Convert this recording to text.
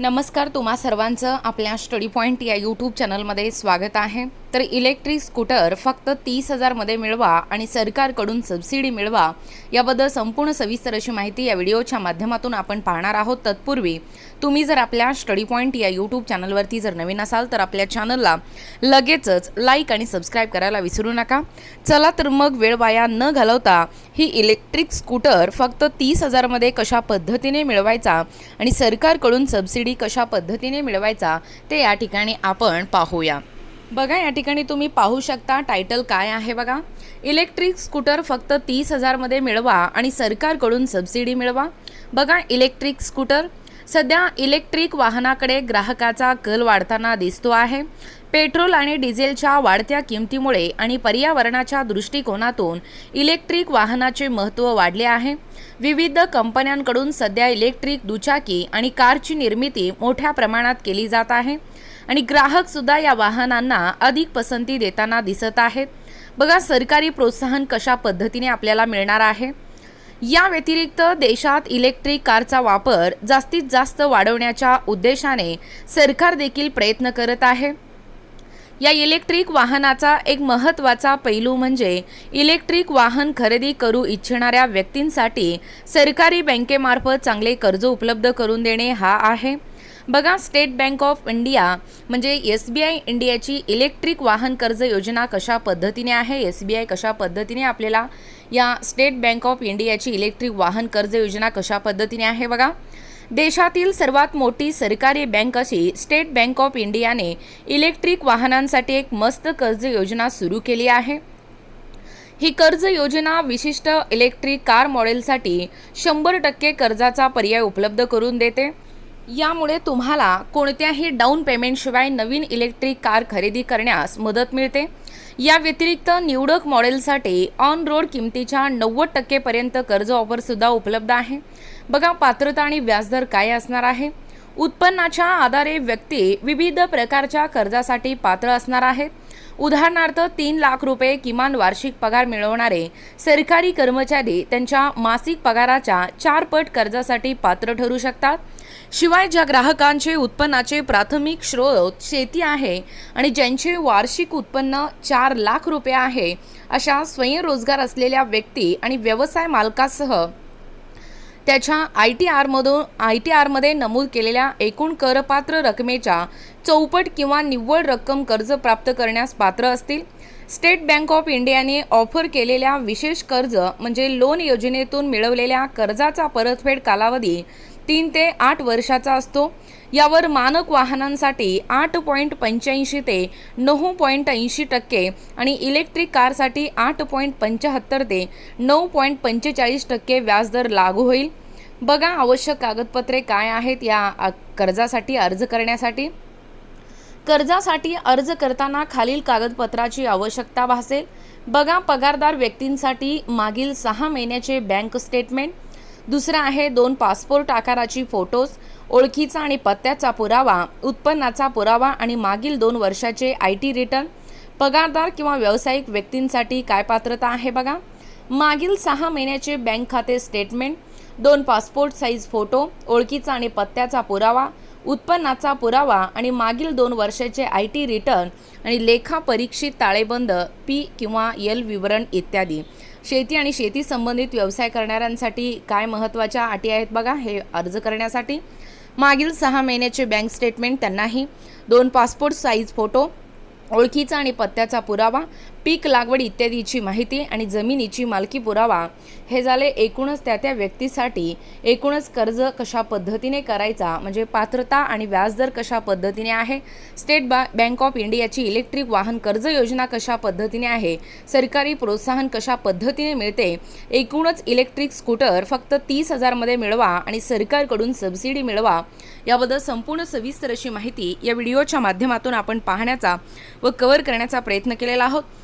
नमस्कार तुम्हा सर्वांचं आपल्या स्टडी पॉईंट या यूट्यूब चॅनलमध्ये स्वागत आहे. तर इलेक्ट्रिक स्कूटर फक्त तीस हजारमध्ये मिळवा आणि सरकारकडून सबसिडी मिळवा याबद्दल संपूर्ण सविस्तर अशी माहिती या व्हिडिओच्या माध्यमातून आपण पाहणार आहोत. तत्पूर्वी तुम्ही जर आपल्या स्टडी पॉईंट या यूट्यूब चॅनलवरती जर नवीन असाल तर आपल्या चॅनलला लगेचच लाईक आणि सबस्क्राईब करायला विसरू नका. चला तर मग वेळ वाया न घालवता ही इलेक्ट्रिक स्कूटर फक्त तीस हजारमध्ये कशा पद्धतीने मिळवायचा आणि सरकारकडून सबसिडी कशा पद्धतीने मिळवायचा ते या ठिकाणी आपण पाहूया. बघा या ठिकाणी तुम्ही पाहू शकता टायटल काय आहे बघा. इलेक्ट्रिक स्कूटर फक्त तीस हजारमध्ये मिळवा आणि सरकारकडून सबसिडी मिळवा. बघा इलेक्ट्रिक स्कूटर सध्या इलेक्ट्रिक वाहनाकडे ग्राहकाचा कल वाढताना दिसतो आहे. पेट्रोल आणि डिझेलच्या वाढत्या किमतीमुळे आणि पर्यावरणाच्या दृष्टिकोनातून इलेक्ट्रिक वाहनाचे महत्त्व वाढले आहे. विविध कंपन्यांकडून सध्या इलेक्ट्रिक दुचाकी आणि कारची निर्मिती मोठ्या प्रमाणात केली जात आहे आणि ग्राहक सुद्धा या वाहनांना अधिक पसंती देताना दिसत आहेत. बघा सरकारी प्रोत्साहन कशा पद्धतीने आपल्याला मिळणार आहे? या व्यतिरिक्त देशात इलेक्ट्रिक कारचा वापर जास्तीत जास्त वाढवण्याच्या उद्देशाने सरकार देखील प्रयत्न करत आहे. या इलेक्ट्रिक वाहनाचा एक महत्त्वाचा पैलू म्हणजे इलेक्ट्रिक वाहन खरेदी करू इच्छिणाऱ्या व्यक्तींसाठी सरकारी बँकेमार्फत चांगले कर्ज उपलब्ध करून देणे हा आहे. बघा स्टेट बँक ऑफ इंडिया म्हणजे एस बी आय इंडियाची इलेक्ट्रिक वाहन कर्ज योजना कशा पद्धतीने आहे एस बी आय कशा पद्धतीने आपल्याला या स्टेट बँक ऑफ इंडियाची इलेक्ट्रिक वाहन कर्ज योजना कशा पद्धतीने आहे बघा. देशातील सर्वात मोठी सरकारी बँक अशी स्टेट बँक ऑफ इंडियाने इलेक्ट्रिक वाहनांसाठी एक मस्त कर्ज योजना सुरू केली आहे. ही कर्ज योजना विशिष्ट इलेक्ट्रिक कार मॉडेलसाठी शंभर टक्के कर्जाचा पर्याय उपलब्ध करून देते. यामुळे तुम्हाला कोणत्याही डाऊन पेमेंटशिवाय नवीन इलेक्ट्रिक कार खरेदी करण्यास मदत मिळते. या व्यतिरिक्त निवडक मॉडेलसाठी ऑन रोड किमतीच्या नव्वद टक्केपर्यंत कर्ज ऑफरसुद्धा उपलब्ध आहे. बघा पात्रता आणि व्याजदर काय असणार आहे? उत्पन्नाच्या आधारे व्यक्ती विविध प्रकारच्या कर्जासाठी पात्र असणार आहेत. उदाहरणार्थ तीन लाख रुपये किमान वार्षिक पगार मिळवणारे सरकारी कर्मचारी त्यांच्या मासिक पगाराच्या चार पट कर्जासाठी पात्र ठरू शकतात. शिवाय ज्या ग्राहकांचे उत्पन्नाचे प्राथमिक स्रोत शेती आहे आणि ज्यांचे वार्षिक उत्पन्न चार लाख रुपये आहे अशा स्वयंरोजगार असलेल्या व्यक्ती आणि व्यवसाय मालकासह त्याच्या आय टी आरमधून आय टी आरमध्ये नमूद केलेल्या एकूण करपात्र रकमेच्या चौपट किंवा निव्वळ रक्कम कर्ज प्राप्त करण्यास पात्र असतील. स्टेट बँक ऑफ इंडियाने ऑफर केलेल्या विशेष कर्ज म्हणजे लोन योजनेतून मिळवलेल्या कर्जाचा परतफेड कालावधी तीन ते आठ वर्षाचा असतो. यावर मानक वाहनांसाठी आठ पॉईंट पंच्याऐंशी ते नऊ पॉईंट ऐंशी टक्के आणि इलेक्ट्रिक कारसाठी आठ पॉईंट पंच्याहत्तर ते नऊ पॉईंट पंचेचाळीस टक्के व्याजदर लागू होईल. बघा आवश्यक कागदपत्रे काय आहेत या कर्जासाठी अर्ज करण्यासाठी. कर्जासाठी अर्ज करताना खालील कागदपत्राची आवश्यकता भासेल. बघा पगारदार व्यक्तींसाठी मागील सहा महिन्याचे बँक स्टेटमेंट. दुसरं आहे दोन पासपोर्ट आकाराची फोटोज ओळखीचा आणि पत्त्याचा पुरावा उत्पन्नाचा पुरावा आणि मागील दोन वर्षाचे आय टी रिटर्न पगारदार किंवा व्यावसायिक व्यक्तींसाठी काय पात्रता आहे बघा? मागील सहा महिन्याचे बँक खाते स्टेटमेंट दोन पासपोर्ट साईज फोटो ओळखीचा आणि पत्त्याचा पुरावा उत्पन्नाचा पुरावा आणि मागील दोन वर्षाचे आय टी रिटर्न आणि लेखा परीक्षित ताळेबंद पी किंवा एल विवरण इत्यादी. शेती आणि शेती संबंधित व्यवसाय करणाऱ्यांसाठी काय महत्त्वाच्या अटी आहेत बघा हे अर्ज करण्यासाठी. मागील सहा महिन्याचे बँक स्टेटमेंट त्यांनाही. दोन पासपोर्ट साईज फोटो ओळखीचा आणि पत्त्याचा पुरावा. पीक लागवड इत्यादीची माहिती आणि जमिनीची मालकी पुरावा हे झाले एकूणच त्या त्या व्यक्तीसाठी. एकूणच कर्ज कशा पद्धतीने करायचा? म्हणजे पात्रता आणि व्याजदर कशा पद्धतीने आहे? स्टेट बा बँक ऑफ इंडियाची इलेक्ट्रिक वाहन कर्ज योजना कशा पद्धतीने आहे? सरकारी प्रोत्साहन कशा पद्धतीने मिळते? एकूणच इलेक्ट्रिक स्कूटर फक्त तीस हजारमध्ये मिळवा आणि सरकारकडून सबसिडी मिळवा. याबद्दल संपूर्ण सविस्तर अशी माहिती या व्हिडिओच्या माध्यमातून आपण पाहण्याचा व कव्हर करण्याचा प्रयत्न केलेला आहोत.